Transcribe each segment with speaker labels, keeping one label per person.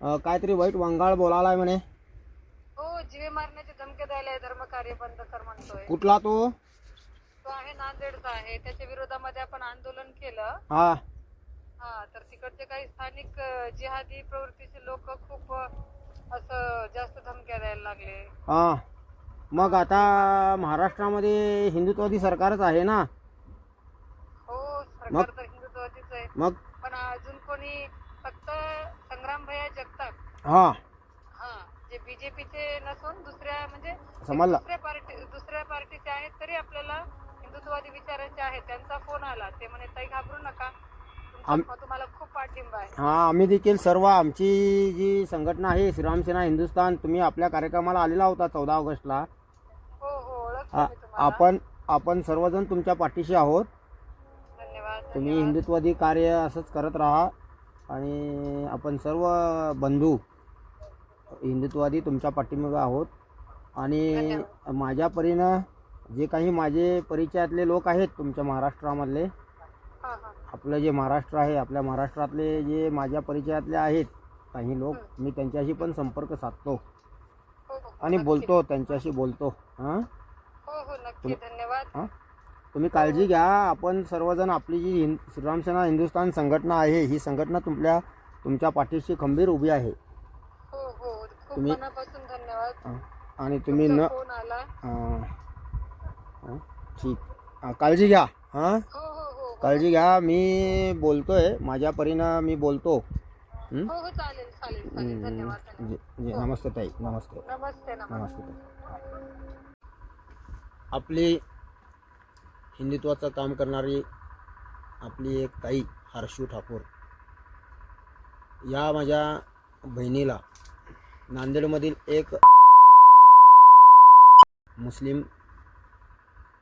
Speaker 1: काहीतरी वाईट वंगाळ बोलायलाय म्हणे.
Speaker 2: हो जीवे मारण्याचे धमके द्यायला धर्मकार्य बंद कर म्हणतोय.
Speaker 1: कुठला तो?
Speaker 2: तो आहे नांदेडचा आहे. त्याच्या विरोधामध्ये आपण आंदोलन केलं.
Speaker 1: हा.
Speaker 2: हा तर तिकडचे काही स्थानिक जिहादी प्रवृत्तीचे लोक खूप असं जास्त धमक्या द्यायला लागले.
Speaker 1: हा. मग आता महाराष्ट्रामध्ये हिंदुत्वादी सरकारच आहे ना?
Speaker 2: हो सरकार तर हिंदुत्वाचीच आहे.
Speaker 1: मग? हा.
Speaker 2: हा जे बीजेपीचे नसून दुसऱ्या म्हणजे
Speaker 1: समजला.
Speaker 2: दुसऱ्या पार्टी दुसऱ्या पार्टीचे आहेत तरी आपल्याला हिंदुत्ववादी विचारांचे आहेत. त्यांचा फोन आला. ते म्हणे ताई घाबरू नका. तुमचा- तुम्हाला खूप पाठिंबा आहे.
Speaker 1: हा आम्ही देखील सर्व आमची जी संघटना आहे श्रीराम सेना हिंदुस्थान तुम्ही आपल्या कार्यक्रमाला आलेला होता चौदा ऑगस्टला.
Speaker 2: हो हो ओळखतो
Speaker 1: आ-
Speaker 2: मी तुम्हाला.
Speaker 1: आपण आपण सर्वजण तुमच्या पाठीशी आहोत.
Speaker 2: धन्यवाद
Speaker 1: तुम्ही
Speaker 2: धन्यवाद.
Speaker 1: हिंदुत्वादी कार्य असंच करत राहा. आणि आपण सर्व बंधू हिंदुत्वादी तुमच्या पाठीमागं आहोत. आणि माझ्या परीनं जे काही माझे परिचयातले लोक आहेत तुमच्या महाराष्ट्रामधले आपलं जे महाराष्ट्र आहे आपल्या महाराष्ट्रातले जे माझ्या परिचयातले आहेत काही लोक मी त्यांच्याशी पण संपर्क साधतो.
Speaker 2: हो हो.
Speaker 1: आणि बोलतो त्यांच्याशी बोलतो. हां?
Speaker 2: हो धन्यवाद.
Speaker 1: तुम्ही काळजी घ्या. आपण सर्वजण आपली जी हिंद श्रीराम सेना हिंदुस्थान संघटना आहे ही संघटना तुमच्या तुमच्या पाठीशी खंबीर उभी आहे. तुम्ही-
Speaker 2: मनापासून धन्यवाद.
Speaker 1: हां. आणि तुम्ही न
Speaker 2: फोन आला.
Speaker 1: हां. हां, ठीक. हां, काळजी घ्या. हां?
Speaker 2: हो हो हो.
Speaker 1: काळजी घ्या. मी बोलतोय. माझ्या परीनं मी बोलतो. हं?
Speaker 2: हो हो चालेल चालेल चालेल. धन्यवाद धन्यवाद.
Speaker 1: जी जी नमस्ते ताई नमस्ते.
Speaker 2: नमस्ते नमस्ते.
Speaker 1: नमस्ते ताई. आपली हिंदुत्वाचं काम करणारी आपली एक ताई हर्षू ठाकूर. या माझ्या बहिणीला नांदेडमधील एक मुस्लिम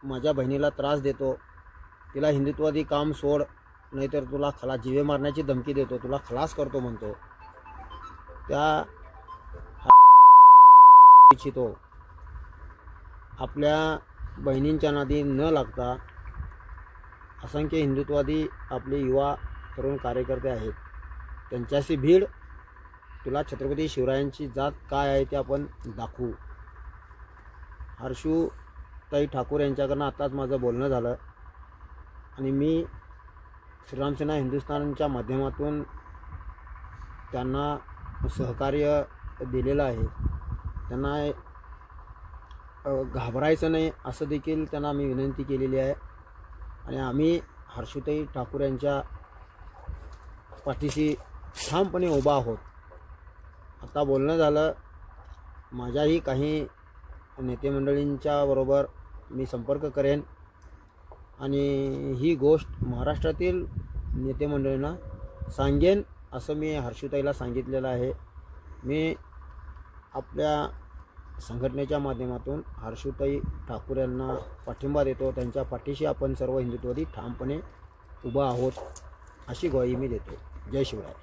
Speaker 1: माझ्या बहिणीला त्रास देतो. तिला हिंदुत्वादी काम सोड नाहीतर तुला खला जिवे मारण्याची धमकी देतो तुला खलास करतो म्हणतो. त्या इच्छितो. आपल्या बहिणींच्या नादी न लागता असंख्य हिंदुत्वादी आपले युवा तरुण कार्यकर्ते आहेत. त्यांच्याशी भीड तुला छत्रपती शिवरायांची जात काय आहे ते आपण दाखवू. हर्षू ताई ठाकूर यांच्याकडनं आत्ताच माझं बोलणं झालं. आणि मी श्रीरामसेना हिंदुस्थानच्या माध्यमातून त्यांना सहकार्य दिलेलं आहे. त्यांना घाबरायचं नाही असं देखील त्यांना आम्ही विनंती केलेली आहे. आणि आम्ही हर्षुताई ठाकूर यांच्या पाठीशी ठामपणे उभा आहोत. आता बोलणं झालं माझ्याही काही नेतेमंडळींच्या बरोबर मी संपर्क करेन. आणि ही गोष्ट महाराष्ट्रातील नेतेमंडळींना सांगेन असं मी हर्षुताईला सांगितलेलं आहे. मी आपल्या संघटनेच्या माध्यमातून हर्षुताई ठाकूर यांना पाठिंबा देतो. त्यांच्या पाठीशी आपण सर्व हिंदुत्ववादी ठामपणे उभा आहोत अशी ग्वाही मी देतो. जय शिवराय.